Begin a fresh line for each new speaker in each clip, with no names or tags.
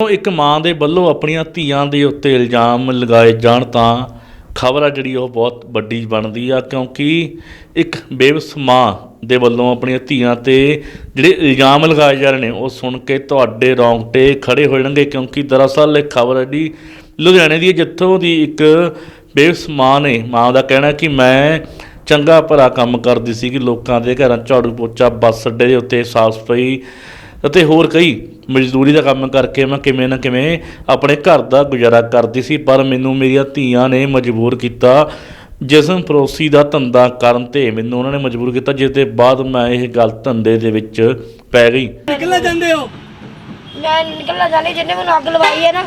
ਇੱਕ ਮਾਂ ਦੇ ਵੱਲੋਂ ਆਪਣੀਆਂ ਧੀਆਂ ਦੇ ਉੱਤੇ ਇਲਜ਼ਾਮ ਲਗਾਏ ਜਾਣ ਤਾਂ ਖਬਰ ਆ ਜਿਹੜੀ ਉਹ ਬਹੁਤ ਵੱਡੀ ਬਣਦੀ ਆ ਕਿਉਂਕਿ ਇੱਕ ਬੇਵਸ ਮਾਂ ਦੇ ਵੱਲੋਂ ਆਪਣੀਆਂ ਧੀਆਂ ਤੇ ਜਿਹੜੇ ਇਲਜ਼ਾਮ ਲਗਾਏ ਜਾ ਰਹੇ ਨੇ ਉਹ ਸੁਣ ਕੇ ਤੁਹਾਡੇ ਰੌਂਗਟੇ ਖੜੇ ਹੋ ਜਾਣਗੇ ਕਿਉਂਕਿ ਦਰਅਸਲ ਇਹ ਖਬਰ ਹੈ ਜੀ ਲੁਧਿਆਣੇ ਦੀ ਹੈ, ਜਿੱਥੋਂ ਦੀ ਇੱਕ ਬੇਵਸ ਮਾਂ ਨੇ ਮਾਂ ਦਾ ਕਹਿਣਾ ਕਿ ਮੈਂ ਚੰਗਾ ਭਲਾ ਕੰਮ ਕਰਦੀ ਸੀ ਕਿ ਲੋਕਾਂ ਦੇ ਘਰਾਂ ਝਾੜੂ ਪੋਚਾ ਬੱਸ ਅੱਡੇ ਦੇ ਉੱਤੇ ਸਾਫ਼ ਸਫ਼ਾਈ ਅਤੇ ਹੋਰ ਕਈ ਮਜ਼ਦੂਰੀ ਦਾ ਕੰਮ ਕਰਕੇ ਮੈਂ ਕਿਵੇਂ ਨਾ ਕਿਵੇਂ ਆਪਣੇ ਘਰ ਦਾ ਗੁਜ਼ਾਰਾ ਕਰਦੀ ਸੀ ਪਰ ਮੈਨੂੰ ਮੇਰੀਆਂ ਧੀਆਂ ਨੇ ਮਜਬੂਰ ਕੀਤਾ। ਜਿਸਮ ਫਰੋਸੀ ਦਾ ਧੰਦਾ ਕਰਨ ਤੇ ਮੈਨੂੰ ਉਹਨਾਂ ਨੇ ਮਜਬੂਰ ਕੀਤਾ ਜਿਸ ਦੇ ਬਾਅਦ ਮੈਂ ਇਹ ਗਲਤ ਧੰਦੇ ਦੇ ਵਿੱਚ ਪੈ ਗਈ।
ਨਿਕਲਣਾ ਚਾਹੁੰਦੇ ਹੋ?
ਮੈਂ ਨਿਕਲਣਾ ਚਾਹਨੀ ਜਿੰਨੇ ਮੈਨੂੰ ਅੱਗ ਲਵਾਈ ਹੈ ਨਾ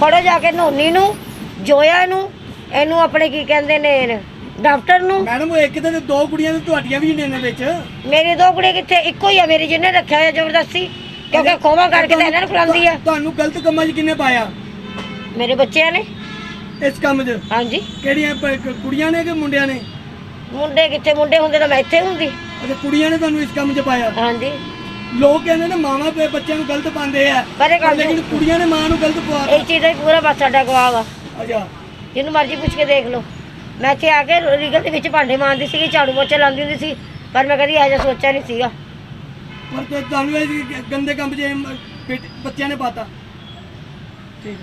ਫੜੋ ਜਾ ਕੇ ਨੋਨੀ ਨੂੰ ਜੋਇਆ ਨੂੰ ਇਹਨੂੰ ਆਪਣੇ ਕੀ ਕਹਿੰਦੇ ਨੇ ਡਾਕਟਰ ਨੂੰ।
ਮੈਡਮ ਉਹ ਇੱਕ ਤਾਂ ਤੇ ਦੋ ਕੁੜੀਆਂ ਤੇ ਤੁਹਾਡੀਆਂ ਵੀ ਨੇ ਇਹਨਾਂ ਵਿੱਚ।
ਮੇਰੀ ਦੋ ਕੁੜੀਆਂ ਕਿੱਥੇ ਇੱਕੋ ਹੀ ਆ ਮੇਰੀ ਜਿਹਨੇ ਰੱਖਿਆ ਹੋਇਆ ਜ਼ਬਰਦਸਤੀ। ਕਿਉਂਕਿ ਖੋਵਾ ਕਰਕੇ ਤਾਂ ਇਹਨਾਂ ਨੂੰ ਖਿਲਾਉਂਦੀ ਆ।
ਤੁਹਾਨੂੰ ਗਲਤ ਕੰਮਾਂ 'ਚ ਕਿੰਨੇ ਪਾਇਆ?
ਮੇਰੇ ਬੱਚਿਆਂ ਨੇ।
ਇਸ ਕੰਮ 'ਚ?
ਹਾਂਜੀ।
ਕਿਹੜੀਆਂ ਪ- ਕ- ਕੁੜੀਆਂ ਨੇ ਕਿ ਮੁੰਡਿਆਂ ਨੇ?
ਮੁੰਡੇ ਕਿੱਥੇ ਮੁੰਡੇ ਹੁੰਦੇ ਤਾਂ ਮੈਂ ਇੱਥੇ ਹੁੰਦੀ।
ਅੱਛਾ ਕੁੜੀਆਂ ਨੇ ਤੁਹਾਨੂੰ ਇਸ ਕੰਮ 'ਚ ਪਾਇਆ?
ਹਾਂਜੀ।
ਲੋਕ ਕਹਿੰਦੇ ਨੇ ਮਾਵਾਂ ਤੇ ਬੱਚਿਆਂ ਨੂੰ ਗਲਤ ਪਾਉਂਦੇ ਆ।
ਪਰੇ ਕਰ
ਲੇਕਿਨ ਕੁੜੀਆਂ ਨੇ ਮਾਂ ਨੂੰ ਗਲਤ ਪਵਾਤਾ
ਇਹ ਚੀਜ਼ ਦਾ ਹੀ ਪੂਰਾ ਬਸ ਸਾਡਾ ਗਵਾਹ ਵਾ।
ਅੱਛਾ।
ਜਿਹਨੂੰ ਮਰਜ਼ੀ ਪੁੱਛ ਕੇ ਦੇਖ ਲਓ। ਮੈਂ ਇੱਥੇ ਆ ਕੇ ਰੀਗਲ ਦੇ ਵਿੱਚ ਭਾਂਡੇ ਮਾਂਜਦੀ ਸੀਗੀ ਝਾੜੂ ਪੋਚਾ ਲਾਉਂਦੀ ਹੁੰਦੀ ਸੀ ਪਰ ਮੈਂ ਕਦੀ ਇਹੋ ਜਿਹਾ ਸੋਚਿਆ ਨਹੀਂ ਸੀਗਾ।
ਪਰ ਤੇ ਤੁਹਾਨੂੰ ਇਹ ਗੰਦੇ ਕੰਮ 'ਚ ਇਹ ਬੱਚਿਆਂ ਨੇ ਪਾਤਾ। ਠੀਕ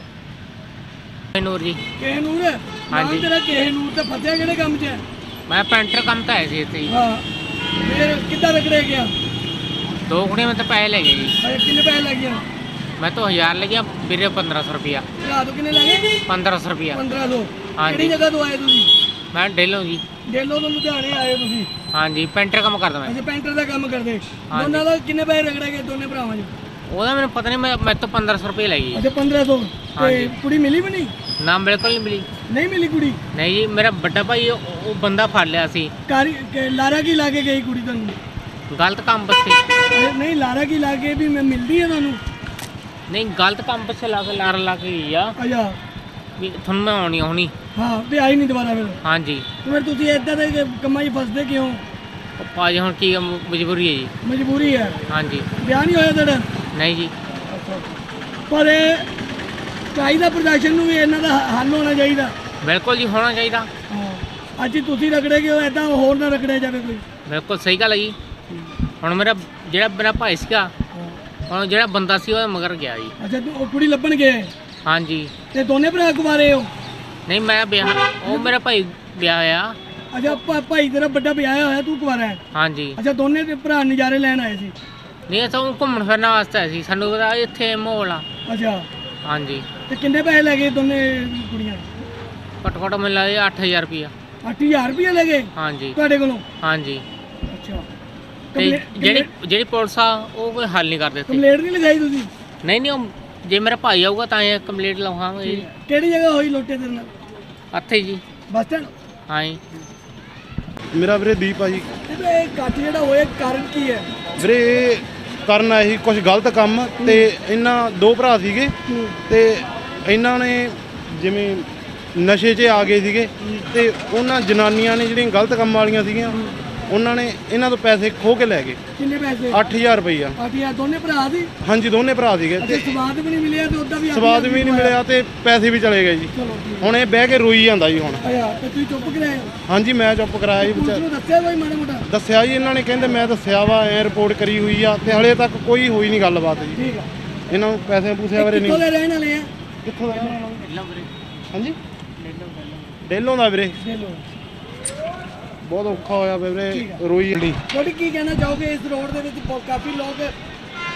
ਹੈ।
ਨੂਰ ਜੀ?
ਕਿਹ ਨੂਰ
ਹਾਂਜੀ।
ਤੇਰਾ ਕਿਹ ਨੂਰ ਤੇ ਫਸਿਆ ਕਿਹੜੇ ਕੰਮ 'ਚ? ਹੈ
ਮੈਂ ਪੈਂਟਰ ਕੰਮ ਤਾਂ ਆਇਆ ਸੀ ਇੱਥੇ ਜੀ।
ਹਾਂ। ਫਿਰ ਕਿੱਦਾਂ ਰਗੜੇ ਗਿਆ?
ਦੋ ਕੁੜੀਆਂ ਮੈਂ ਤਾਂ ਪੈਸੇ ਲੈ ਗਏ ਜੀ।
ਅਰੇ ਕਿੰਨੇ ਪੈਸੇ ਲੱਗੇ
ਮੈਂ ਤਾਂ 1000 ਲੱਗਿਆ ਵੀਰੇ 1500 ਰੁਪਿਆ
ਰਾਤ ਕਿੰਨੇ ਲੱਗੇ
1500 ਰੁਪਿਆ
1500
ਹਾਂਜੀ।
ਕਿਹੜੀ ਜਗ੍ਹਾ ਤੋਂ ਆਏ ਤੁਸੀਂ?
ਮੈਂ ਡੇਲੋਂ ਜੀ।
ਡੇਲੋ ਤੋਂ ਲੁਧਿਆਣੇ ਆਏ ਤੁਸੀਂ।
ਹਾਂਜੀ ਪੈਂਟਰ ਕੰਮ ਕਰਦਾ ਮੈਂ।
ਅੱਛਾ ਪੈਂਟਰ ਦਾ ਕੰਮ ਕਰਦੇ।
ਹਾਂਜੀ।
ਦੋਨਾਂ ਦਾ ਕਿੰਨੇ ਪੈਸੇ ਰਗੜੇ ਗਏ ਦੋਨੇ ਭਰਾਵਾਂ 'ਚ?
ਉਹਦਾ ਮੈਨੂੰ ਪਤਾ ਨਹੀਂ ਮੈਂ ਮੈਂ ਤਾਂ 1500 ਰੁਪਏ ਲੈ ਗਈ।
ਅੱਛਾ 1500 ਤੇ
ਹਾਂਜੀ।
ਕੁੜੀ ਮਿਲੀ ਵੀ ਨਹੀਂ?
ਨਾ ਬਿਲਕੁਲ ਨਹੀਂ ਮਿਲੀ।
ਨਹੀਂ ਮਿਲੀ ਕੁੜੀ?
ਨਹੀਂ ਜੀ ਮੇਰਾ ਵੱਡਾ ਭਾਈ ਉਹ ਉਹ ਬੰਦਾ ਫੜ ਲਿਆ ਸੀ।
ਕਾਰੀ ਕਿ ਲਾਰਾ ਕੀ ਲਾ ਕੇ ਗਈ ਕੁੜੀ ਤੁਹਾਨੂੰ?
ਗਲਤ ਕੰਮ
ਅਰੇ ਨਹੀਂ ਲਾਰਾ ਕੀ ਲਾ ਕੇ ਵੀ ਮੈਂ ਮਿਲਦੀ ਹੈ ਤੁਹਾਨੂੰ?
ਨਹੀਂ ਗਲਤ ਕੰਮ ਬਸੇ ਲਾ ਕੇ ਲਾਰ ਲਾ ਕੇ ਗਈ ਆ।
ਅੱਛਾ।
ਵੀ ਤੁਹਾਨੂੰ ਮੈਂ ਆਉਣੀ ਆਉਣੀ
ਹਾਂ ਤੇ ਆਈ ਨਹੀਂ ਦੁਬਾਰਾ ਫਿਰ।
ਹਾਂਜੀ।
ਤੇ ਫਿਰ ਤੁਸੀਂ ਇਦਾਂ ਦੇ ਕੰਮਾਂ 'ਚ ਫਸਦੇ ਕਿਉਂ?
ਉਹ ਭਾਜੀ ਹੁਣ ਕੀ ਮਜਬੂਰੀ ਹੈ ਜੀ।
ਮਜਬੂਰੀ ਹੈ।
ਹਾਂਜੀ।
ਵਿਆਹ ਨਹੀਂ ਹੋਇਆ ਤੁਹਾਡਾ?
ਨਹੀਂ ਜੀ।
ਪਰ ਇਹ ਚਾਹੀਦਾ ਪ੍ਰਦਰਸ਼ਨ ਨੂੰ ਵੀ ਇਹਨਾਂ ਦਾ ਹੱਲ ਹੋਣਾ ਚਾਹੀਦਾ।
ਬਿਲਕੁਲ ਜੀ ਹੋਣਾ ਚਾਹੀਦਾ।
ਹਾਂ। ਅੱਜ ਤੁਸੀਂ ਰਗੜੇ ਕਿ ਐਦਾਂ ਹੋਰ ਨਾ ਰਗੜਿਆ ਜਾਵੇ ਕੋਈ।
ਬਿਲਕੁਲ ਸਹੀ ਗੱਲ ਹੈ ਜੀ। ਹੁਣ ਮੇਰਾ ਜਿਹੜਾ ਮੇਰਾ ਭਾਈ ਸੀਗਾ ਹੁਣ ਜਿਹੜਾ ਬੰਦਾ ਸੀ ਉਹ ਮਗਰ ਗਿਆ ਜੀ।
ਅੱਛਾ ਉਹ ਕੁੜੀ ਲੱਭਣ ਗਏ?
ਹਾਂਜੀ।
ਤੇ ਦੋਨੇ ਭਰਾ ਕੁਵਾਰੇ ਹੋ?
ਨਹੀਂ ਮੈਂ ਵਿਆਹ ਉਹ ਮੇਰਾ ਭਾਈ ਵਿਆਹ ਆ।
ਅੱਛਾ ਭਾ- ਭਾਈ ਤੇਰਾ ਵੱਡਾ ਵਿਆਹਿਆ ਹੋਇਆ ਤੂੰ ਕੁਵਾਰਾ ਹੈ?
ਹਾਂਜੀ।
ਅੱਛਾ ਦੋਨੇ ਤੇ ਭਰਾ ਨਜ਼ਾਰੇ ਲੈਣ ਆਏ ਸੀ?
ਨਹੀਂ ਅਸਾਂ ਉਹ ਘੁੰਮਣ ਫਿਰਨ ਵਾਸਤੇ ਆਏ ਸੀ। ਸਾਨੂੰ ਪਤਾ ਇੱਥੇ ਮਾਹੌਲ ਆ।
ਅੱਛਾ।
ਹਾਂਜੀ।
ਤੇ ਕਿੰਨੇ ਪੈਸੇ ਲੈ ਗਏ ਦੋਨੇ ਕੁੜੀਆਂ?
ਘੱਟੋ ਘੱਟ ਮੈਨੂੰ ਲੱਗਦਾ 8000 ਰੁਪਇਆ
8000 ਰੁਪਏ ਲੈ ਗਏ?
ਹਾਂਜੀ।
ਤੁਹਾਡੇ ਕੋਲੋਂ?
ਹਾਂਜੀ।
ਅੱਛਾ।
ਤੇ ਜਿਹੜੀ ਜਿਹੜੀ ਪੁਲਿਸ ਆ ਉਹ ਕੋਈ ਹੱਲ ਨਹੀਂ ਕਰਦੇ ਇੱਥੇ
ਕੰਪਲੇਂਟ ਨਹੀਂ ਲਗਾਈ ਤੁਸੀਂ?
ਨਹੀਂ ਨਹੀਂ ਉਹ ਜੇ ਮੇਰਾ ਭਾਈ ਆਊਗਾ ਤਾਂ ਇਹ ਕੰਪਲੀਟ ਲਵਾਵਾਂਗੇ ਜੀ
ਕਿਹੜੀ ਜਗ੍ਹਾ ਹੋਈ ਲੋਟੇ ਤੇਰੇ ਨਾਲ?
ਇੱਥੇ ਜੀ।
Bus stand?
ਹਾਂ ਜੀ।
ਮੇਰਾ ਵੀਰੇ ਦੀਪ ਆ ਜੀ।
ਤੇ ਇਹ ਕੱਟ ਜਿਹੜਾ ਹੋਇਆ ਕਾਰਨ ਕੀ ਹੈ?
ਵੀਰੇ ਇਹ ਕਰਨ ਆਏ ਸੀ ਕੁਝ ਗਲਤ ਕੰਮ ਤੇ ਇਹਨਾਂ ਦੋ ਭਰਾ ਸੀਗੇ ਤੇ ਇਹਨਾਂ ਨੇ ਜਿਵੇਂ ਨਸ਼ੇ 'ਚ ਆ ਗਏ ਸੀਗੇ ਤੇ ਉਹਨਾਂ ਜਨਾਨੀਆਂ ਨੇ ਜਿਹੜੀਆਂ ਗਲਤ ਕੰਮ ਵਾਲੀਆਂ ਸੀਗੀਆਂ ਉਹਨਾਂ ਨੇ ਇਹਨਾਂ ਤੋਂ ਪੈਸੇ ਖੋਹ ਕੇ ਲੈ ਗਏ।
ਕਿੰਨੇ ਪੈਸੇ?
8000 ਰੁਪਈਆ।
8000 ਦੋਨੇ ਭਰਾ ਸੀ?
ਹਾਂਜੀ ਦੋਨੇ ਭਰਾ ਸੀਗੇ
ਅਤੇ
ਤੇ
ਸਵਾਦ ਵੀ ਨਹੀਂ ਮਿਲਿਆ ਤੇ ਉਦਾਂ ਵੀ
ਸਵਾਦ ਵੀ ਨਹੀਂ ਮਿਲਿਆ ਤੇ ਪੈਸੇ ਵੀ ਚਲੇ ਗਏ ਜੀ।
ਚਲੋ ਠੀਕ
ਹੁਣ ਇਹ ਬਹਿ ਕੇ ਰੋਈ ਜਾਂਦਾ ਜੀ ਹੁਣ।
ਆਇਆ ਤੇ ਤੁਸੀਂ ਚੁੱਪ ਕਰਾਏ
ਹਾਂਜੀ ਮੈਂ ਚੁੱਪ ਕਰਾਇਆ ਜੀ। ਵਿਚਾਰ
ਦੱਸਿਆ ਕੋਈ ਮਾੜਾ ਮੋਟਾ?
ਦੱਸਿਆ ਜੀ ਇਹਨਾਂ ਨੇ ਕਹਿੰਦੇ ਮੈਂ ਦੱਸਿਆ ਵਾ ਐ ਰਿਪੋਰਟ ਕਰੀ ਹੋਈ ਆ ਤੇ ਹਲੇ ਤੱਕ ਕੋਈ ਹੋਈ ਨਹੀਂ ਗੱਲਬਾਤ ਜੀ।
ਠੀਕ ਆ।
ਇਹਨਾਂ ਨੂੰ ਪੈਸੇ ਪੂਸੇ ਬਾਰੇ
ਕਿੱਥੋਂ
ਨਹੀਂ
ਦੇ ਰਹਿਣ ਵਾਲੇ ਆ?
ਕਿੱਥੋਂ ਦਾ ਹਾਂਜੀ? ਡੇਲੋਂ ਦਾ ਵੀਰੇ। ਬਹੁਤ ਔਖਾ ਹੋਇਆ ਵੀਰੇ ਰੋਈ ਜਾਂਦੀ
ਤੁਹਾਡੀ ਕੀ ਕਹਿਣਾ ਚਾਹੋਗੇ ਇਸ ਰੋਡ ਦੇ ਵਿੱਚ? ਬਹੁਤ- ਕਾਫੀ ਲੋਕ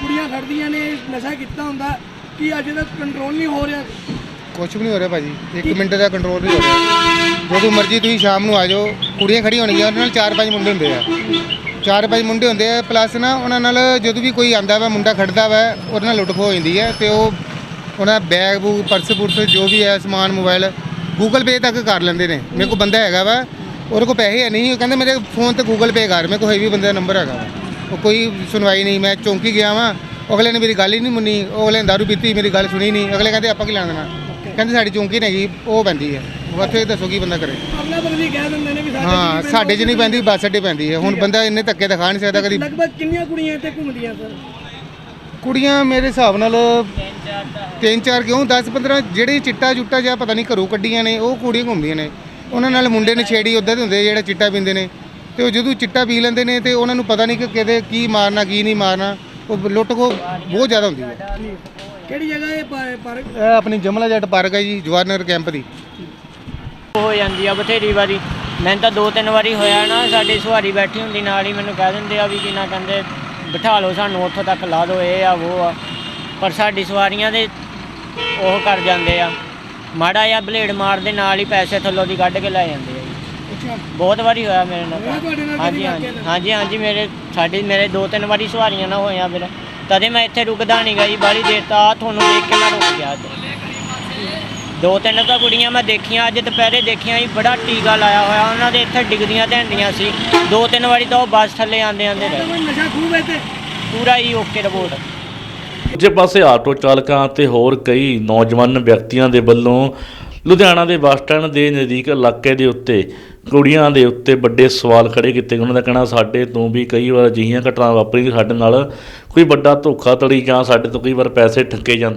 ਕੁੜੀਆਂ ਖੜਦੀਆਂ ਨੇ ਨਸ਼ਾ ਕੀਤਾ ਹੁੰਦਾ। ਕੀ ਅਜੇ ਤੱਕ ਕੰਟਰੋਲ ਨਹੀਂ ਹੋ ਰਿਹਾ?
ਕੁਛ ਵੀ ਨਹੀਂ ਹੋ ਰਿਹਾ ਭਾਜੀ। ਇੱਕ ਮਿੰਟ ਦਾ ਕੰਟਰੋਲ ਨਹੀਂ ਹੋ ਰਿਹਾ। ਜਦੋਂ ਮਰਜ਼ੀ ਤੁਸੀਂ ਸ਼ਾਮ ਨੂੰ ਆ ਜਾਓ ਕੁੜੀਆਂ ਖੜੀਆਂ ਹੋਣਗੀਆਂ ਉਹਨਾਂ ਨਾਲ ਚਾਰ ਪੰਜ ਮੁੰਡੇ ਹੁੰਦੇ ਆ। ਚਾਰ ਪੰਜ ਮੁੰਡੇ ਹੁੰਦੇ ਆ ਪਲੱਸ ਨਾ ਉਹਨਾਂ ਨਾਲ ਜਦੋਂ ਵੀ ਕੋਈ ਆਂਦਾ ਵਾ ਮੁੰਡਾ ਖੜਦਾ ਵਾ ਉਹਦੇ ਨਾਲ ਲੁੱਟ ਹੋ ਜਾਂਦੀ ਹੈ ਤੇ ਉਹ ਉਹਨਾਂ ਬੈਗ ਬੂਗ ਪਰਸ ਪੁਰਸ ਜੋ ਵੀ ਹੈ ਸਮਾਨ ਮੋਬਾਈਲ ਗੂਗਲ ਪੇ ਤੱਕ ਕਰ ਲੈਂਦੇ ਨੇ। ਮੇਰੇ ਕੋਲ ਬੰਦਾ ਹੈਗਾ ਵਾ ਉਹਦੇ ਕੋਲ ਪੈਸੇ ਹੈ ਨਹੀਂ ਉਹ ਕਹਿੰਦੇ ਮੇਰੇ ਫੋਨ ਤੇ ਗੂਗਲ ਪੇ ਕਰ ਮੇਰੇ ਕੋਲ ਹੈ ਵੀ ਬੰਦੇ ਦਾ ਨੰਬਰ ਹੈਗਾ ਵਾ। ਉਹ ਕੋਈ ਸੁਣਵਾਈ ਨਹੀਂ ਮੈਂ ਚੌਂਕੀ ਗਿਆ ਵਾਂ ਅਗਲੇ ਨੇ ਮੇਰੀ ਗੱਲ ਹੀ ਨਹੀਂ ਮੰਨੀ ਉਹ ਅਗਲੇ ਨੇ ਦਾਰੂ ਪੀਤੀ ਮੇਰੀ ਗੱਲ ਸੁਣੀ ਨਹੀਂ ਅਗਲੇ ਕਹਿੰਦੇ ਆਪਾਂ ਕੀ ਲੈਣਾ ਦੇਣਾ। ਕਹਿੰਦੇ ਸਾਡੀ ਚੌਂਕੀ ਨਹੀਂ ਹੈਗੀ ਉਹ ਪੈਂਦੀ ਹੈ। ਉੱਥੇ ਦੱਸੋ ਕੀ ਬੰਦਾ ਕਰੇ।
ਅਗਲਾ ਬਦਲੀ ਕਹਿ ਦਿੰਦੇ ਨੇ ਵੀ ਸਾਡੇ
ਹਾਂ
ਚ
ਸਾਡੇ 'ਚ ਨਹੀਂ ਪੈਂਦੀ ਬੱਸ ਅੱਡੇ ਪੈਂਦੀ ਹੈ। ਹੁਣ ਬੰਦਾ ਇੰਨੇ ਧੱਕੇ ਦਿਖਾ ਨਹੀਂ ਸਕਦਾ ਕਦੀ।
ਲਗਭਗ ਕਿੰਨੀਆਂ ਕੁੜੀਆਂ ਇੱਥੇ ਘੁੰਮਦੀਆਂ ਸਰ?
ਕੁੜੀਆਂ ਮੇਰੇ ਹਿਸਾਬ ਨਾਲ ਤਿੰਨ ਚਾਰ ਕਿਉਂ? 10 15 ਜਿਹੜੇ ਚਿੱਟਾ ਚੁੱਟਾ ਜਾਂ ਪਤਾ ਨਹੀਂ ਘਰੋਂ ਕੱਢੀਆਂ ਨੇ ਉਹ ਕੁੜੀਆਂ ਘੁੰਮਦੀਆਂ ਨੇ। ਉਹਨਾਂ ਨਾਲ ਮੁੰਡੇ ਨਛੇੜੀ ਉੱਦਾਂ ਦੇ ਹੁੰਦੇ ਜਿਹੜੇ ਚਿੱਟਾ ਪੀਂਦੇ ਨੇ। ਤੇ ਉਹ ਜਦੋਂ ਚਿੱਟਾ ਪੀ ਲੈਂਦੇ ਨੇ ਤੇ ਉਹਨਾਂ ਨੂੰ ਪਤਾ ਨਹੀਂ ਕਿ ਕਿਹਦੇ ਕੀ ਮਾਰਨਾ ਕੀ ਨਹੀਂ ਮਾਰਨਾ ਉਹ ਲੁੱਟ ਖੋ ਬਹੁਤ ਜ਼ਿਆਦਾ ਹੁੰਦੀ ਹੈ।
ਕਿਹੜੀ ਜਗ੍ਹਾ ਇਹ ਪਾ- ਪਾਰਕ?
ਇਹ ਆਪਣੀ ਜਮਲਾ ਜੱਟ ਪਾਰਕ ਹੈ ਜੀ ਜਵਾਨਰ ਕੈਂਪ ਦੀ।
ਹੋ ਜਾਂਦੀ ਆ ਬਥੇਰੀ ਵਾਰੀ। ਮੈਨੂੰ ਤਾਂ ਦੋ ਤਿੰਨ ਵਾਰੀ ਹੋਇਆ ਨਾ ਸਾਡੀ ਸਵਾਰੀ ਬੈਠੀ ਹੁੰਦੀ ਨਾਲ ਹੀ ਮੈਨੂੰ ਕਹਿ ਦਿੰਦੇ ਆ ਵੀ ਕੀ ਨਾ ਕਹਿੰਦੇ ਬਿਠਾ ਲਓ ਸਾਨੂੰ ਉੱਥੋਂ ਤੱਕ ਲਾ ਦਿਓ ਇਹ ਆ ਉਹ ਆ। ਪਰ ਸਾਡੀ ਸਵਾਰੀਆਂ ਦੇ ਉਹ ਕਰ ਜਾਂਦੇ ਆ। ਮਾੜਾ ਜਿਹਾ ਬਲੇਡ ਮਾਰ ਦੇ ਨਾਲ ਹੀ ਪੈਸੇ ਥੱਲੋਂ ਦੀ ਕੱਢ ਕੇ ਲੈ ਜਾਂਦੇ ਆ ਜੀ।
ਅੱਛਾ
ਬਹੁਤ ਵਾਰੀ ਹੋਇਆ ਮੇਰੇ ਨਾਲ
ਹੋਇਆ ਤੁਹਾਡੇ ਨਾਲ
ਤਾਂ। ਹਾਂਜੀ ਹਾਂਜੀ
ਵਾਕਿਆ?
ਹਾਂਜੀ ਹਾਂਜੀ ਮੇਰੇ ਸਾਡੀ ਮੇਰੇ ਦੋ ਤਿੰਨ ਵਾਰੀ ਸਵਾਰੀਆਂ ਨਾ ਹੋਇਆ ਫਿਰ ਤਦੇ ਮੈਂ ਇੱਥੇ ਰੁਕਦਾ ਨਹੀਂ ਗਈ ਬਾਹਲੀ ਦੇਰ ਤਾਂ ਆਹ ਤੁਹਾਨੂੰ ਦੇਖ ਕੇ ਮੈਂ ਰੁਕ ਗਿਆ ਅੱਜ ਦੋ ਤਿੰਨ ਤਾਂ ਕੁੜੀਆਂ ਮੈਂ ਦੇਖੀਆਂ ਅੱਜ ਦੁਪਹਿਰੇ ਦੇਖੀਆਂ ਜੀ ਬੜਾ ਟੀਕਾ ਲਾਇਆ ਹੋਇਆ ਉਹਨਾਂ ਦੇ ਇੱਥੇ ਡਿੱਗਦੀਆਂ ਧੈਂਦੀਆਂ ਸੀ ਦੋ ਤਿੰਨ ਵਾਰੀ ਤਾਂ ਉਹ ਬੱਸ ਥੱਲੇ ਆਂਦੇ ਆਂਦੇ ਰਹੇ
ਕੋਈ ਨਸ਼ਾ ਖੂਬ ਹੈ ਤੇ
ਪੂਰਾ ਹੀ ਓਕੇ ਰਿਪੋਰਟ
ਦੂਜੇ ਪਾਸੇ ਆਟੋ ਚਾਲਕਾਂ ਤੇ ਹੋਰ ਕਈ ਨੌਜਵਾਨ ਵਿਅਕਤੀਆਂ ਦੇ ਵੱਲੋਂ ਲੁਧਿਆਣਾ ਦੇ ਬੱਸ ਸਟੈਂਡ ਦੇ ਨਜ਼ਦੀਕ ਇਲਾਕੇ ਦੇ ਉੱਤੇ ਕੁੜੀਆਂ ਦੇ ਉੱਤੇ ਵੱਡੇ ਸਵਾਲ ਖੜੇ ਕੀਤੇ। ਉਹਨਾਂ ਦਾ ਕਹਿਣਾ, ਸਾਡੇ ਤੋਂ ਵੀ ਕਈ ਵਾਰ ਅਜਿਹੀਆਂ ਘਟਨਾ ਵਾਪਰੀ ਸਾਡੇ ਨਾਲ ਕੋਈ ਵੱਡਾ ਧੋਖਾ ਧੜੀ ਜਾਂ ਸਾਡੇ ਤੋਂ ਕਈ ਵਾਰ ਪੈਸੇ ਠੱਕੇ ਜਾਂਦੇ